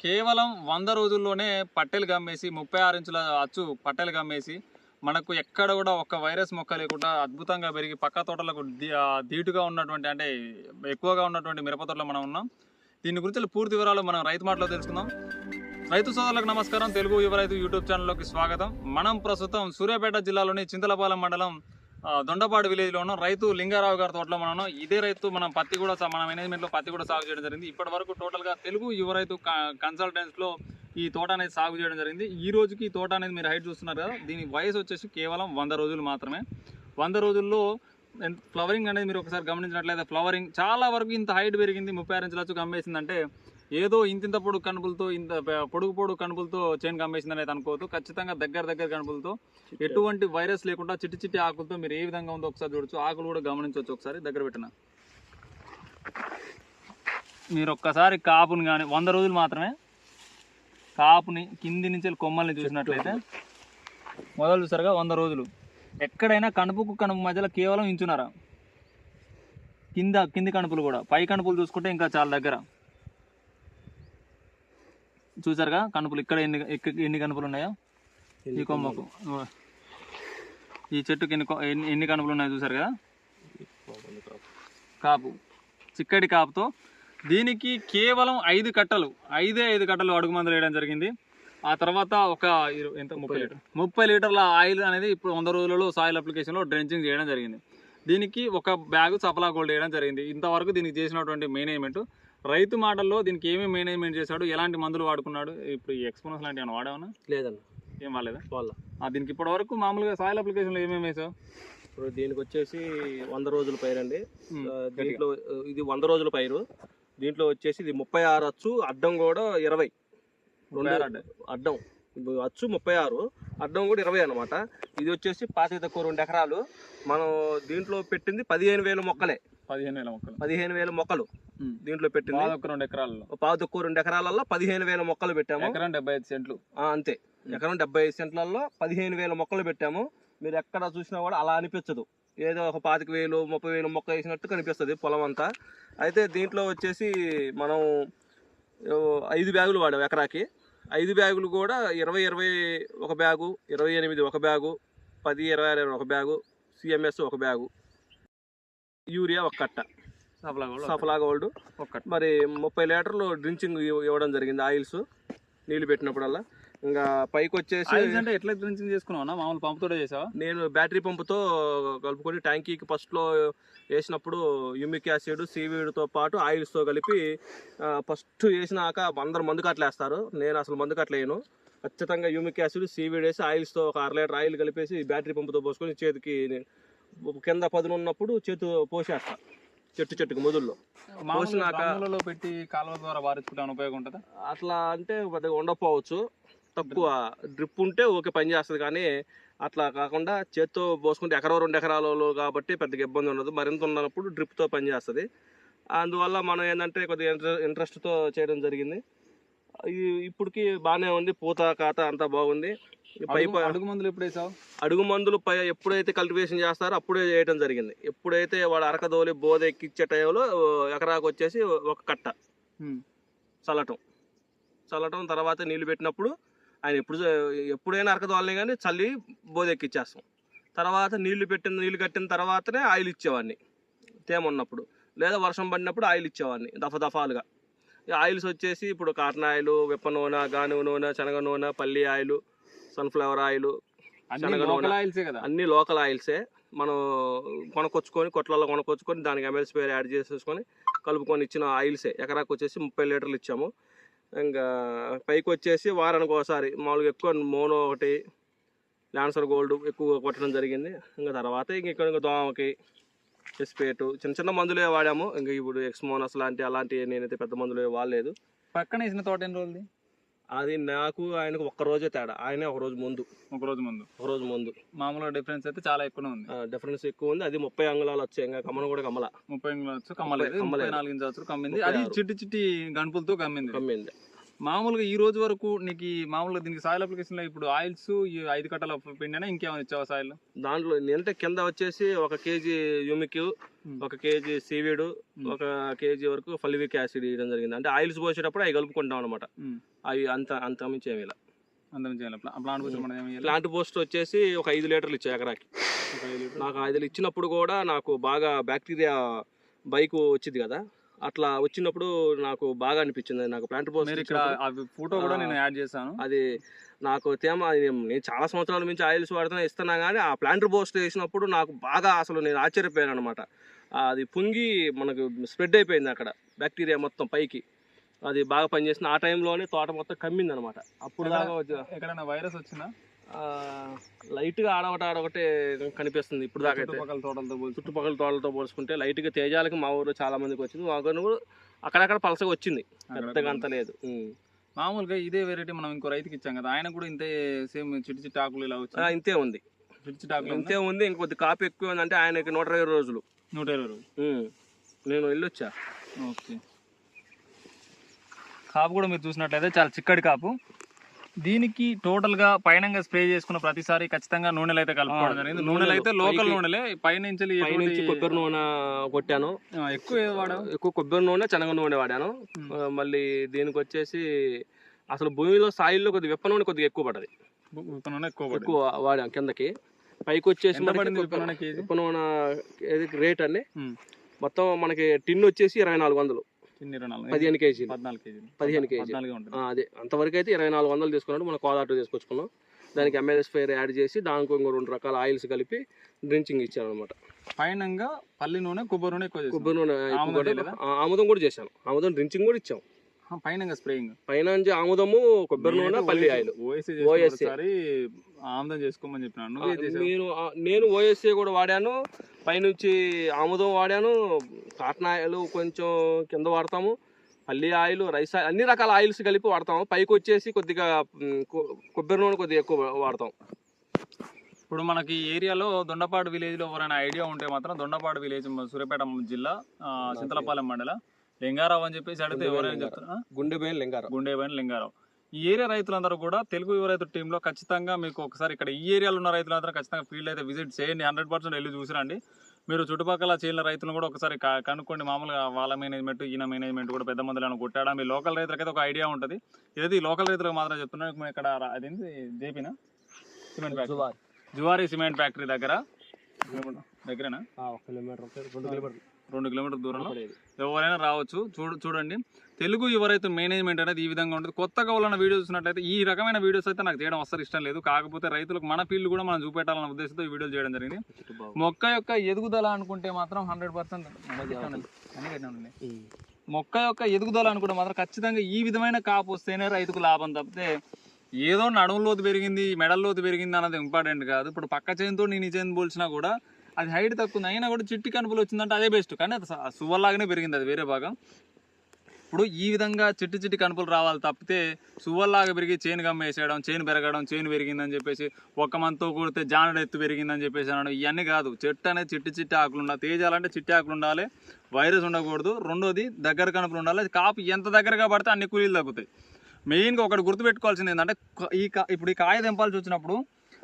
కేవలం వంద రోజుల్లోనే పట్టెలు గమ్మేసి ముప్పై ఆరు ఇంచుల అచ్చు పట్టెలు గమ్మేసి మనకు ఎక్కడ కూడా ఒక వైరస్ మొక్క లేకుండా అద్భుతంగా పెరిగి పక్క తోటలకు ధీటుగా ఉన్నటువంటి అంటే ఎక్కువగా ఉన్నటువంటి మిరప తోటలో మనం ఉన్నాం. దీని గురించి పూర్తి వివరాలు మనం రైతు మాటలో తెలుసుకుందాం. రైతు సోదరులకు నమస్కారం. తెలుగు యువ రైతు యూట్యూబ్ ఛానల్లోకి స్వాగతం. మనం ప్రస్తుతం సూర్యాపేట జిల్లాలోని చింతలపాలెం మండలం దొండపాడు విలేజ్లో ఉన్నాం రైతు లింగారావు గారి తోటలో మనం ఇదే రైతు మనం పత్తి కూడా సా- మన మేనేజ్మెంట్లో పత్తి కూడా సాగు చేయడం జరిగింది. ఇప్పటి వరకు టోటల్గా తెలుగు యువ రైతు కన్సల్టెన్స్లో ఈ తోట అనేది సాగు చేయడం జరిగింది. ఈ రోజుకి ఈ తోట అనేది మీరు హైట్ చూస్తున్నారు కదా దీని వయసు వచ్చేసి కేవలం వంద రోజులు మాత్రమే. వంద రోజుల్లో ఫ్లవరింగ్ అనేది మీరు ఒకసారి గమనించినట్లయితే ఫ్లవరింగ్ చాలా వరకు ఇంత హైట్ పెరిగింది ముప్పై ఆరు ఇంచుల వచ్చి గమ్మేసిందంటే ఏదో ఇంతింత పొడుగు కనుపులతో ఇంత పొడుగు పొడుగు కనుపులతో చైన్ గమ్మేసింది అనేది అనుకోవద్దు. ఖచ్చితంగా దగ్గర దగ్గర కనుపులతో ఎటువంటి వైరస్ లేకుండా చిట్టి చిట్టి ఆకులతో మీరు ఏ విధంగా ఉందో ఒకసారి చూడొచ్చు. ఆకులు కూడా గమనించవచ్చు ఒకసారి. దగ్గర పెట్టిన. మీరు ఒక్కసారి కాపుని కానీ వంద రోజులు మాత్రమే కాపుని కింది నుంచి కొమ్మల్ని చూసినట్లయితే మొదలు చూసారుగా వంద రోజులు. ఎక్కడైనా కణుపుకు కణుపు మధ్యలో కేవలం ఇంచున్నారా. కింద కింది కణుపులు కూడా. పై కణుపులు చూసుకుంటే ఇంకా చాలా దగ్గర. చూసారుగా కణుపులు ఇక్కడ ఎన్ని ఎన్ని కణుపులు ఉన్నాయో? ఈ కొమ్మకు. ఈ చెట్టుకి ఎన్ని ఎన్ని ఎన్ని కణుపులు ఉన్నాయో చూసారు కదా? కాపు. చిక్కటి కాపుతో దీనికి కేవలం ఐదు కట్టలు ఐదే ఐదు కట్టలు అడుగు మందులు వేయడం జరిగింది. ఆ తర్వాత ఒక ఎంత? ముప్పై లీటర్. ముప్పై లీటర్ల ఆయిల్ అనేది ఇప్పుడు వంద రోజులలో సాయిల్ అప్లికేషన్లో డ్రెంచింగ్ చేయడం జరిగింది. దీనికి ఒక బ్యాగ్ సఫలా గోల్డ్ వేయడం జరిగింది. ఇంతవరకు దీనికి చేసినటువంటి మేనేజ్మెంట్ రైతు మాటల్లో దీనికి ఏమేమి మేనేజ్మెంట్ చేశాడు? ఎలాంటి మందులు వాడుకున్నాడు? ఇప్పుడు ఈ ఎక్స్పోనస్ లాంటి ఏమైనా వాడావనా లేదన్న. ఏం వాడలేదా? వాళ్ళ ఆ, దీనికి ఇప్పటి వరకు మామూలుగా సాయిల్ అప్లికేషన్లో ఏమేమి వేసావు ఇప్పుడు దీనికి వచ్చేసి వంద రోజుల పైరు అండి. దీంట్లో ఇది వంద రోజుల పైరు. దీంట్లో వచ్చేసి ఇది ముప్పై ఆరు అచ్చు అడ్డం కూడా ఇరవై. రెండు. అడ్డం. అచ్చు ముప్పై ఆరు అడ్డం కూడా ఇరవై అనమాట ఇది వచ్చేసి పాతి తక్కువ రెండు ఎకరాలు. మనం దీంట్లో పెట్టింది పదిహేను వేల మొక్కలే. పదిహేను వేల మొక్కలు. పదిహేను వేల మొక్కలు. దీంట్లో పెట్టింది. రెండు ఎకరాలలో. పావు తక్కువ రెండు ఎకరాలలో పదిహేను వేల మొక్కలు పెట్టాము. ఎకరం డెబ్బై ఐదు సెంట్లు. అంతే. ఎకరం డెబ్బై ఐదు సెంట్లలో పదిహేను వేల మొక్కలు పెట్టాము. మీరు ఎక్కడ చూసినా కూడా అలా అనిపించదు. ఏదో ఒక పాతిక వేలు ముప్పై వేలు మొక్క వేసినట్టు కనిపిస్తుంది పొలం అంతా. అయితే దీంట్లో వచ్చేసి మనం ఐదు బ్యాగులు వాడాం ఎకరాకి. ఐదు బ్యాగులు కూడా ఇరవై ఇరవై ఒక బ్యాగు ఇరవై ఎనిమిది ఒక బ్యాగు పది ఇరవై ఆరు ఒక బ్యాగు సిఎంఎస్ ఒక బ్యాగు. యూరియా ఒక కట్ట. సఫలా గోల్డ్ మరి ముప్పై లీటర్లు డ్రించింగ్ ఇవ్వడం జరిగింది ఆయిల్స్. నీళ్ళు పెట్టినప్పుడల్లా. ఇంకా పైకి వచ్చేసి అంటే ఎట్లా డ్రింకింగ్ చేసుకున్నావు మామూలు పంపుతోటే చేసావా? నేను బ్యాటరీ పంపుతో కలుపుకొని ట్యాంకీకి ఫస్ట్లో వేసినప్పుడు యూమిక్ యాసిడ్ సీవీడ్తో పాటు ఆయిల్స్తో కలిపి ఫస్ట్ వేసినాక అందరు మందు కట్టలేస్తారు నేను అసలు మందు కట్టలేను. ఖచ్చితంగా యూమిక్ యాసిడ్ సీవీడ్ వేసి ఆయిల్స్తో ఒక అర లీటర్ ఆయిల్ కలిపేసి బ్యాటరీ పంపుతో పోసుకొని చేతికి కింద పదును ఉన్నప్పుడు చేతు పోసేస్తా. చెట్టు చెట్టుకు మొదల్లో. పోసినాక- పెట్టి కాలువ ద్వారా వారించుకుంటే ఉపయోగం ఉంటుందా? అట్లా అంటే పెద్దగా ఉండకపోవచ్చు. తక్కువ డ్రిప్ ఉంటే ఓకే పని చేస్తుంది కానీ అట్లా కాకుండా చేత్తో పోసుకుంటే ఎకరం రెండు ఎకరాలలో కాబట్టి పెద్దగా ఇబ్బంది ఉండదు. మరింత ఉన్నప్పుడు డ్రిప్తో పని చేస్తుంది. అందువల్ల మనం ఏంటంటే కొద్దిగా ఇంట్రె- ఇంట్రెస్ట్తో చేయడం జరిగింది. ఈ- ఇప్పటికి బాగానే ఉంది. పూత కాత అంతా బాగుంది. పై అడుగు- మందులు ఎప్పుడు వేసావు? అడుగు మందులు పై ఎప్పుడైతే కల్టివేషన్ చేస్తారో అప్పుడే చేయడం జరిగింది. ఎప్పుడైతే వాడు అరకదోలి బోధ ఎక్కిచ్చే టైంలో ఎకరాకు వచ్చేసి ఒక కట్ట. చల్లటం. చల్లటం తర్వాత నీళ్ళు పెట్టినప్పుడు ఆయన ఎప్పుడు ఎప్పుడైనా అరకదోలని కానీ చల్లి బోదెక్కిచ్చేస్తాం. తర్వాత నీళ్ళు పెట్టిన నీళ్ళు కట్టిన తర్వాతనే ఆయిల్ ఇచ్చేవాడిని. తేమ ఉన్నప్పుడు. లేదా వర్షం పడినప్పుడు ఆయిల్ ఇచ్చేవాడిని దఫ దఫాలుగా. ఆయిల్స్ వచ్చేసి ఇప్పుడు కాటన్ ఆయిల్ విప్ప నూనె గానుగ నూనె శనగ నూనె పల్లి ఆయిల్ సన్ఫ్లవర్ ఆయిల్ శనగ నూనె. అన్ని లోకల్ ఆయిల్సే. మనం కొనుక్కొచ్చుకొని కొట్లలో కొనుక్కొచ్చుకొని దానికి ఎంఎల్స్ పేరు యాడ్ చేసేసుకొని కలుపుకొని ఇచ్చిన ఆయిల్సే. ఎకరాకు వచ్చేసి ముప్పై లీటర్లు ఇచ్చాము. ఇంకా పైకి వచ్చేసి వారానికి ఒకసారి మామూలుగా ఎక్కువ మోనో ఒకటి ల్యాన్సర్ గోల్డ్ ఎక్కువ కొట్టడం జరిగింది. ఇంకా తర్వాత ఇంక ఇక్కడ ఇంకా దోమకి ఎస్పేటు చిన్న చిన్న మందులే వాడాము. ఇంకా ఇప్పుడు ఎక్స్మోనస్ లాంటి అలాంటి నేనైతే పెద్ద మందులు వాడలేదు. పక్కన వేసిన తోట ఎన్ని రోజులు అది నాకు ఆయనకు ఒక్క రోజే తేడా. ఆయనే ఒక రోజు ముందు. ఒక రోజు ముందు. ఒక రోజు ముందు. మామూలుగా డిఫరెన్స్ అయితే చాలా ఎక్కువ ఉంది. డిఫరెన్స్ ఎక్కువ ఉంది. అది ముప్పై అంగుళాలు వచ్చాయి. ఇంకా కమ్మను కూడా కమ్మల. ముప్పై ఇంచులు వచ్చు కమ్మలేదు. ముప్పై నాలుగు ఇంచులు కమ్మింది. అది. చిట్టి చిట్టి గణపులతో కమ్మింది. కమ్మింది. మామూలుగా ఈ రోజు వరకు నీకు మామూలుగా దీనికి సాయిల్ అప్లికేషన్లో ఇప్పుడు ఆయిల్స్ ఈ ఐదు కట్టల పిండినా ఇంకేమైనా ఇచ్చావా సాయిల్ దాంట్లో అంటే కింద వచ్చేసి ఒక కేజీ యూమిక్ ఒక కేజీ సీవీడు ఒక కేజీ వరకు ఫలివిక్ యాసిడ్ ఇవ్వడం జరిగింది. అంటే ఆయిల్స్ పోసేటప్పుడు అవి కలుపుకుంటాం అనమాట అవి అంత అంత మించి ఏమి ఇలా. ప్లాంట్? ప్లాంట్ పోస్ట్ వచ్చేసి ఒక ఐదు లీటర్లు ఇచ్చాయి ఎకరాకి. నాకు ఐదు ఇచ్చినప్పుడు కూడా నాకు బాగా బ్యాక్టీరియా బైక్ వచ్చింది కదా. అట్లా వచ్చినప్పుడు నాకు బాగా అనిపించింది. నాకు ప్లాంట్ పోస్ట్ ఫోటో కూడా నేను యాడ్ చేశాను. అది నాకు తేమ నేను చాలా సంవత్సరాల నుంచి ఆయిల్స్ వాడుతున్నా ఇస్తున్నా కానీ ఆ ప్లాంటర్ పోస్ట్ వేసినప్పుడు నాకు బాగా అసలు నేను ఆశ్చర్యపోయాను అనమాట అది పొంగి మనకు స్ప్రెడ్ అయిపోయింది అక్కడ బ్యాక్టీరియా మొత్తం పైకి. అది బాగా పనిచేసింది ఆ టైంలోనే తోట మొత్తం కమ్మింది అనమాట అప్పుడు దాకా ఎక్కడైనా వైరస్ వచ్చిందా ఆ, లైట్గా ఆడొకటి ఆడొకటి కనిపిస్తుంది ఇప్పుడు దాకా చుట్టుపక్కల తోటలతో పోల్చి చుట్టుపక్కల తోటలతో పోల్చుకుంటే లైట్గా తేజాలకి మా ఊర్లో చాలా మందికి వచ్చింది. మా కూడా అక్కడక్కడ పలసగా వచ్చింది. పెద్దగా అంత లేదు. మామూలుగా ఇదే వెరైటీ మనం ఇంకో రైతుకి ఇచ్చాం కదా ఆయన కూడా ఇంతే సేమ్ చిట్టి చిట్టి ఆకులు ఇలా వచ్చి ఇంతే ఉంది. చిట్టి చిట్టి ఆకులు ఇంతే ఉంది ఇంకొద్ది కాపు ఎక్కువ ఉంది అంటే ఆయనకి నూట ఇరవై రోజులు. నూట ఇరవై రోజులు. నేను వెళ్ళొచ్చా? ఓకే. కాపు కూడా మీరు చూసినట్లయితే చాలా చిక్కడి కాపు. దీనికి టోటల్గా పైనంగా స్ప్రే చేసుకున్న ప్రతిసారి ఖచ్చితంగా నూనెలు అయితే కలుపుకోవడం జరిగింది. నూనెలు అయితే లోకల్ నూనెలే పైనుంచి పైనుంచి కొబ్బరి నూనె కొట్టాను. ఎక్కువ వాడావు? ఎక్కువ కొబ్బరి నూనె శనగ నూనె వాడాను. మళ్ళీ దీనికి వచ్చేసి అసలు భూమిలో సాయిల్లో కొద్దిగా విప్ప నూనె కొద్దిగా ఎక్కువ పడ్డది. పడింది. ఎక్కువ వాడాం కిందకి. పైకి వచ్చేసి విప్ప నూనె రేట్ అండి. మొత్తం మనకి టిన్ వచ్చేసి ఇరవై నాలుగు వందలు. చిన్న పదిహేను కేజీలు. పద్నాలుగు కేజీలు. పదిహేను కేజీ పద్నాలుగే ఉంటుంది. ఆ, అదే. అంతవరకు అయితే ఇరవై నాలుగు వందలు తీసుకున్నాడు. మన కోదాటు తీసుకొచ్చుకున్నాం. దానికి ఎంఎల్ఎస్ ఫైర్ యాడ్ చేసి దానికి ఇంకో రెండు రకాల ఆయిల్స్ కలిపి డ్రించింగ్ ఇచ్చాను అనమాట పైనంగా పల్లి నూనె కొబ్బరి నూనె కొబ్బరి నూనె ఆముదం కూడా- చేశాను. ఆముదం డ్రించింగ్ కూడా ఇచ్చాం. పైనంగా స్ప్రేయింగ్. పైన నుంచి ఆముదము కొబ్బరి నూనె పల్లి ఆయిల్. ఒకసారి ఆముదం చేసుకోమని చెప్పినాను. నేను నేను ఓఎస్ఏ కూడా వాడాను. పైనుంచి ఆముదం వాడాను. కాటన్ ఆయిల్ కొంచెం కింద వాడతాము. పల్లి ఆయిల్ రైస్ ఆయిల్ అన్ని రకాల ఆయిల్స్ కలిపి వాడతాము. పైకి వచ్చేసి కొద్దిగా కొబ్బరి నూనె కొద్దిగా ఎక్కువ వాడతాం ఇప్పుడు మనకి ఏరియాలో దొండపాడు విలేజ్లో ఎవరైనా ఐడియా ఉంటే మాత్రం దొండపాడు విలేజ్ సూర్యాపేట జిల్లా చింతలపాలెం మండల. లింగారావు అని చెప్పేసి అడిగితే ఎవరైనా చెప్తారు ఆ? గుండె బయలు లింగారం గుండేబైన లింగారావు. ఈ ఏరియా రైతులందరూ కూడా తెలుగు యువ రైతు టీంలో ఖచ్చితంగా మీకు ఒకసారి ఇక్కడ ఈ ఏరియాలో ఉన్న రైతులందరూ ఖచ్చితంగా ఫీల్డ్ అయితే విజిట్ చేయండి. హండ్రెడ్ పర్సెంట్ వెళ్ళి చూసిరండి. మీరు చుట్టుపక్కల చేసిన రైతులను కూడా ఒకసారి కనుక్కోండి. మామూలుగా వాళ్ళ మేనేజ్మెంట్ ఈయన మేనేజ్మెంట్ కూడా పెద్ద మందులను కొట్టాడా? మీ లోకల్ రైతులకైతే ఒక ఐడియా ఉంటుంది. ఇది లోకల్ రైతులకు మాత్రం చెప్తున్నాను ఇక్కడ అదేంటి జేపీనా? Cement factory. Zuari. Cement factory దగ్గర. దగ్గరనా? కిలోమీటర్. రెండు కిలోమీటర్ దూరంలో ఎవరైనా రావచ్చు. చూడు చూడండి. తెలుగు యువరైతు మేనేజ్మెంట్ అనేది ఈ విధంగా ఉంటుంది. కొత్తగా వాళ్ళన్న వీడియో చూసినట్లయితే ఈ రకమైన వీడియోస్ అయితే నాకు చేయడం అస్సలు ఇష్టం లేదు. కాకపోతే రైతులకు మన ఫీల్డ్ కూడా మనం చూపెట్టాలన్న ఉద్దేశంతో ఈ వీడియోలు చేయడం జరిగింది. మొక్క యొక్క ఎదుగుదల అనుకుంటే మాత్రం హండ్రెడ్ పర్సెంట్ మొక్క యొక్క ఎదుగుదల అనుకుంటే మాత్రం ఖచ్చితంగా ఈ విధమైన కాపు వస్తేనే రైతుకు లాభం తప్పితే ఏదో నడుములోతు పెరిగింది మెడల్లోతు పెరిగింది అన్నది ఇంపార్టెంట్ కాదు. ఇప్పుడు పక్క చేనుతో నేను ఈ చేను పోల్చినా కూడా అది హైట్ తక్కువ ఉంది అయినా కూడా చిట్టి కనుపులు వచ్చిందంటే అదే బెస్ట్ కానీ అది సువ్వల్లాగానే పెరిగింది అది వేరే భాగం. ఇప్పుడు ఈ విధంగా చిట్టి చిట్టి కనుపులు రావాలి తప్పితే సువ్వల్లాగా పెరిగి చేను గమ్మేసేయడం చేను పెరగడం చేను పెరిగిందని చెప్పేసి ఒక్క మంతో కొడితే జానడు ఎత్తు పెరిగిందని చెప్పేసి అనడం ఇవన్నీ కాదు. చెట్టు అనేది చిట్టి చిట్టి ఆకులు ఉండాలి. తేజాలంటే చిట్టి ఆకులు ఉండాలి. వైరస్ ఉండకూడదు. రెండోది దగ్గర కనుపులు ఉండాలి. అది కాపు ఎంత దగ్గరగా పడితే అన్ని కూలీలు తగ్గుతాయి. మెయిన్గా ఒకటి గుర్తుపెట్టుకోవాల్సింది ఏంటంటే ఈ కా ఇప్పుడు ఈ కాయ తెంపాల్సి వచ్చినప్పుడు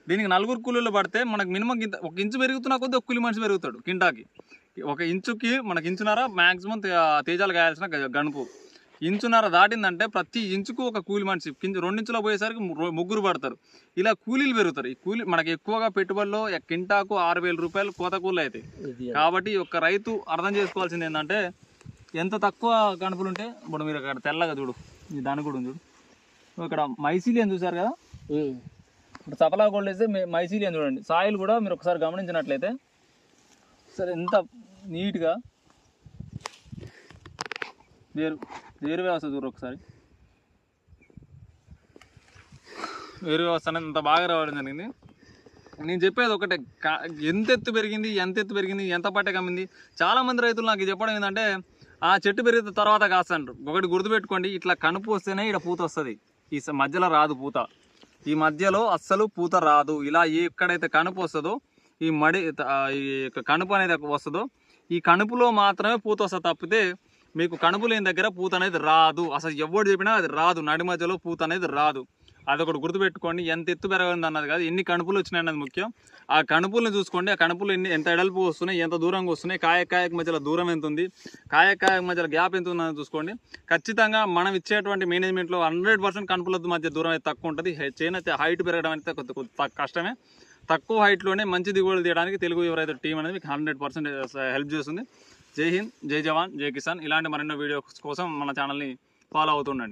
దీనికి నలుగురు కూలీలు పడితే మనకు మినిమం గింత ఒక ఇంచు పెరుగుతున్నా కొద్దీ ఒక కూలి మనిషి పెరుగుతాడు కింటాకి. ఒక ఇంచుకి మనకి ఇంచున్నర మ్యాక్సిమం తేజాలు కాయాల్సిన గ- గనుపు ఇంచున్నర దాటిందంటే ప్రతి ఇంచుకు ఒక కూలి మనిషి కింద రెండించులో పోయేసరికి ముగ్గురు పడతారు. ఇలా కూలీలు పెరుగుతారు. ఈ కూలీ మనకి ఎక్కువగా పెట్టుబడిలో కింటాకు ఆరు వేల రూపాయలు కోత కూలీలు అవుతాయి కాబట్టి ఈ ఒక్క రైతు అర్థం చేసుకోవాల్సింది ఏంటంటే ఎంత తక్కువ కణుపులు ఉంటే ఇప్పుడు మీరు అక్కడ తెల్లగా చూడు దాని కూడా ఉంది చూడు. ఇక్కడ మైసీలియన్ చూసారు కదా? ఇప్పుడు సఫలా గోల్డ్ వేస్తే మైసీలియన్ చూడండి. సాయిల్ కూడా మీరు ఒకసారి గమనించినట్లయితే సరే ఎంత నీట్గా వేరు వేరు వ్యవస్థ చూడరు ఒకసారి. వేరు వ్యవస్థ అనేది ఇంత బాగా రావడం జరిగింది. నేను చెప్పేది ఒకటే కా- ఎంత ఎత్తు పెరిగింది ఎంత ఎత్తు పెరిగింది ఎంత పట్టే కమ్మింది. చాలామంది రైతులు నాకు చెప్పడం ఏంటంటే ఆ చెట్టు పెరిగితే తర్వాత కాస్తంటారు ఒకటి గుర్తుపెట్టుకోండి ఇట్లా కనుపు వస్తేనే ఇక్కడ పూత వస్తుంది. ఈ స- మధ్యలో రాదు పూత. ఈ మధ్యలో అస్సలు పూత రాదు. ఇలా ఎక్కడైతే కనుపు వస్తుందో ఈ మడి ఈ యొక్క కనుపు అనేది వస్తుందో ఈ కనుపులో మాత్రమే పూత వస్తుంది తప్పితే మీకు కణుపు లేని దగ్గర పూత అనేది రాదు. అసలు ఎవడు చెప్పినా అది రాదు. నడి మధ్యలో పూత అనేది రాదు. అదొకటి గుర్తుపెట్టుకోండి ఎంత ఎత్తు పెరగదు అన్నది కాదు ఎన్ని కణుపులు వచ్చినాయి అన్నది ముఖ్యం. ఆ కణుపులను చూసుకోండి ఆ కణుపులు ఎన్ని ఎంత ఎడల్పు వస్తున్నాయి ఎంత దూరంగా వస్తున్నాయి కాయ కాయకు మధ్యలో దూరం ఎంత ఉంది కాయకాయకు మధ్యలో గ్యాప్ ఎంత ఉందని చూసుకోండి. ఖచ్చితంగా మనం ఇచ్చేటువంటి మేనేజ్మెంట్లో హండ్రెడ్ పర్సెంట్ కణుపుల మధ్య దూరం అయితే తక్కువ ఉంటుంది. చైన్ అయితే హైట్ పెరగడం అయితే కొద్ది కొద్ది కష్టమే. తక్కువ హైట్లోనే మంచి దిగుబడులు తీయడానికి తెలుగు ఎవరైతే టీం అనేది మీకు హండ్రెడ్ పర్సెంట్ హెల్ప్ చేస్తుంది. జై హింద్ జై జవాన్ జై కిసాన్. ఇలాంటి మరెన్నో వీడియోస్ కోసం మన ఛానల్ని ఫాలో అవుతుండండి.